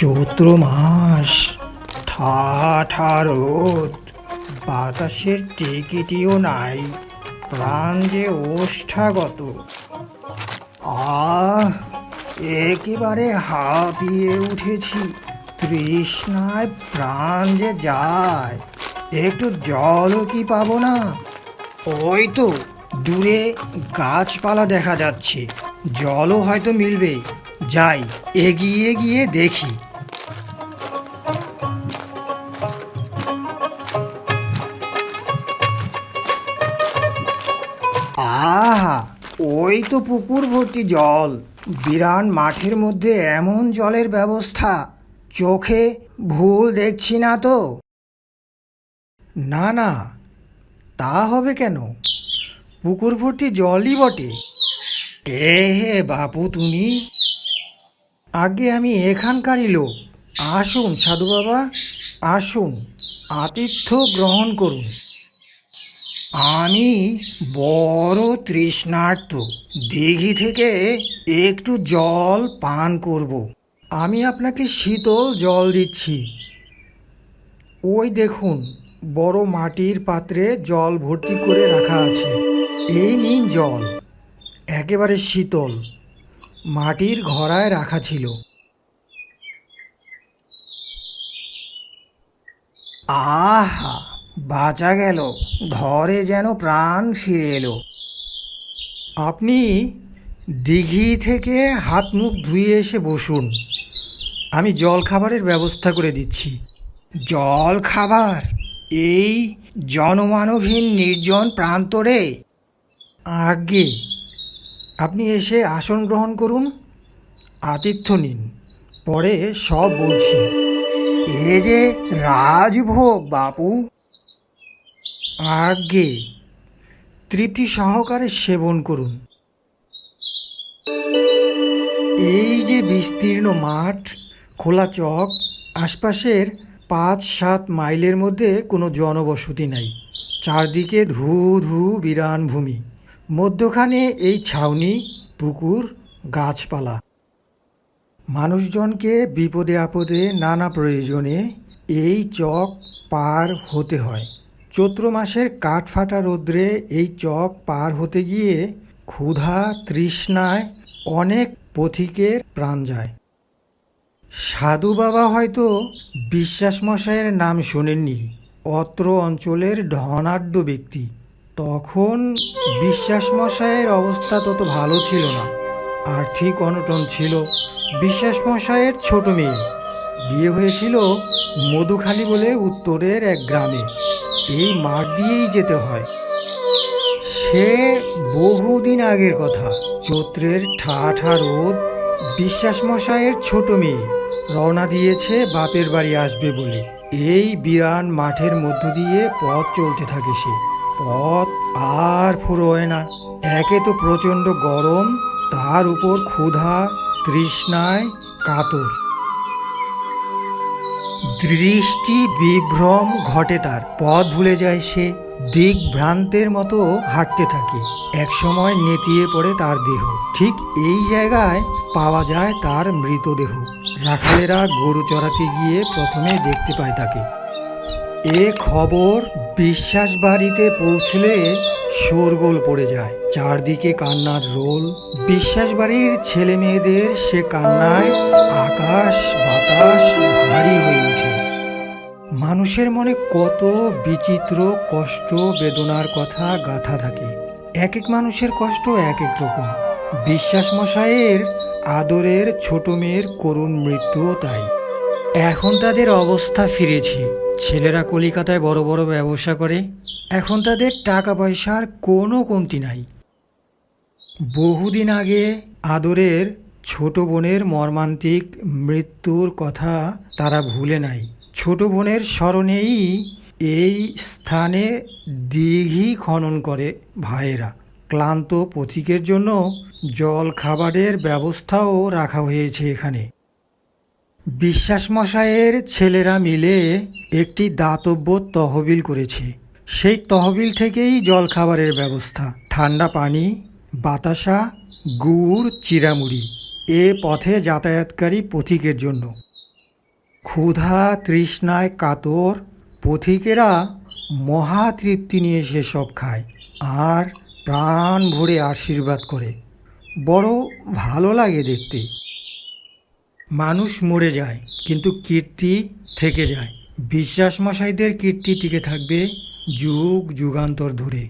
চৈত্র মাস ঠা রোদ। বাতাসের টিকিটিও নাই। প্রাণ যে ওষ্ঠাগত। আহ, একেবারে হাঁপিয়ে উঠেছি। তৃষ্ণায় প্রাণ যে যায়, একটু জলও কি পাবো না? ওই তো দূরে গাছপালা দেখা যাচ্ছে। জলও হয়তো মিলবে যাই, এগিয়ে গিয়ে দেখি। ওই তো পুকুর ভর্তি জল। বিরান মাঠের মধ্যে এমন জলের ব্যবস্থা, চোখে ভুল দেখছি না তো। না না, তা হবে কেন? পুকুর ভর্তি জলই বটে। কে হে বাপু তুমি? আগে আমি এখানকারই লোক। আসুন, সাধু বাবা, আসুন, আতিথ্য গ্রহণ করুন। আমি বড় তৃষ্ণার্ত। দিঘি থেকে একটু জল পান করব। আমি আপনাকে শীতল জল দিচ্ছি। ওই দেখুন, বড় মাটির পাত্রে জল ভর্তি করে রাখা আছে। এই নিন জল। একেবারে শীতল। মাটির ঘড়ায় রাখা ছিল। আহা! বাঁচা গেল, ধরে যেন প্রাণ ফিরে এলো। আপনি দিঘি থেকে হাত মুখ ধুয়ে এসে বসুন। আমি জল খাবারের ব্যবস্থা করে দিচ্ছি। জল খাবার এই জনমানবহীন নির্জন প্রান্তরে? আগে আপনি এসে আসন গ্রহণ করুন, আতিথ্য নিন, পরে সব বলছি। এ যে রাজভোগ, বাপু! আগে তৃপ্তি সহকারে সেবন করুন। এই যে বিস্তীর্ণ মাঠ, খোলা চক, আশপাশের পাঁচ সাত মাইলের মধ্যে কোনো জনবসতি নাই। চারদিকে ধু ধু বিরান ভূমি। মধ্যখানে এই ছাউনি, পুকুর, গাছপালা। মানুষজনকে বিপদে আপদে নানা প্রয়োজনে এই চক পার হতে হয়। চৈত্র মাসের কাঠফাটা রৌদ্রে এই চক পার হতে গিয়ে ক্ষুধা তৃষ্ণায় অনেক পথিকের প্রাণ যায়। সাধু বাবা হয়তো বিশ্বাস মশাইয়ের নাম শোনেননি, অত্র অঞ্চলের ধনাঢ্য ব্যক্তি। তখন বিশ্বাস মশাইয়ের অবস্থা তত ভালো ছিল না, আর্থিক অনটন ছিল। বিশ্বাস মশাইয়ের ছোট মেয়ে, বিয়ে হয়েছিল মধুখালী বলে উত্তরের এক গ্রামে। এই মাঠ দিয়েই যেতে হয়। সে বহুদিন আগের কথা। চৈত্রের ঠা ঠা রোদ, বিশ্বাস মশাইয়ের ছোট মেয়ে। রওনা দিয়েছে বাপের বাড়ি আসবে বলে। এই বিরান মাঠের মধ্য দিয়ে পথ চলতে থাকে সে। পথ আর ফুরোয় না। একে তো প্রচণ্ড গরম, তার উপর ক্ষুধা, তৃষ্ণায় কাতর। দৃষ্টি বিভ্রম ঘটে তার। পথ ভুলে যায় সে দিক ভ্রান্তের মতো হাঁটতে থাকে। একসময় নেতিয়ে পড়ে তার দেহ। ঠিক এই জায়গায় পাওয়া যায় তার মৃতদেহ। রাখালেরা গরু চড়াতে গিয়ে প্রথমে দেখতে পায় তাকে। এ খবর বিশ্বাস বাড়িতে পৌঁছলে শোরগোল পড়ে যায়। চারদিকে কান্নার রোল। বিশ্বাস বাড়ির ছেলে মেয়েদের সে কান্নায় আকাশ, বাতাস, ভারী মানুষের মনে কত বিচিত্র কষ্ট, বেদনার কথা, গাথা থাকে। এক এক মানুষের কষ্ট এক এক রকম। বিশ্বাস মশাইয়ের আদরের ছোট মেয়ের করুণ মৃত্যুও তাই। এখন তাদের অবস্থা ফিরেছে। ছেলেরা কলিকাতায় বড় বড় ব্যবসা করে। এখন তাদের টাকা পয়সার কোনো কমতি নাই। বহুদিন আগে আদরের ছোট বোনের মর্মান্তিক মৃত্যুর কথা তারা ভুলে নাই। ছোট বোনের স্মরণেই এই স্থানে দিঘি খনন করে ভাইয়েরা। ক্লান্ত পথিকের জন্য জল খাবারের ব্যবস্থাও রাখা হয়েছে এখানে। বিশ্বাস মশাইয়ের ছেলেরা মিলে একটি দাতব্য তহবিল করেছে। সেই তহবিল থেকেই জল খাবারের ব্যবস্থা। ঠান্ডা পানি, বাতাসা, গুড়, চিরামুড়ি। এ পথে যাতায়াতকারী পথিকের জন্য। ক্ষুধা তৃষ্ণায় কাতর পথিকেরা মহা তৃপ্তি নিয়ে সেসব খায় আর প্রাণ ভরে আশীর্বাদ করে। বড় ভালো লাগে দেখতে। মানুষ মরে যায়, কিন্তু কীর্তি থেকে যায়। বিশ্বাস মশাইদের কীর্তি টিকে থাকবে যুগ, যুগান্তর ধরে।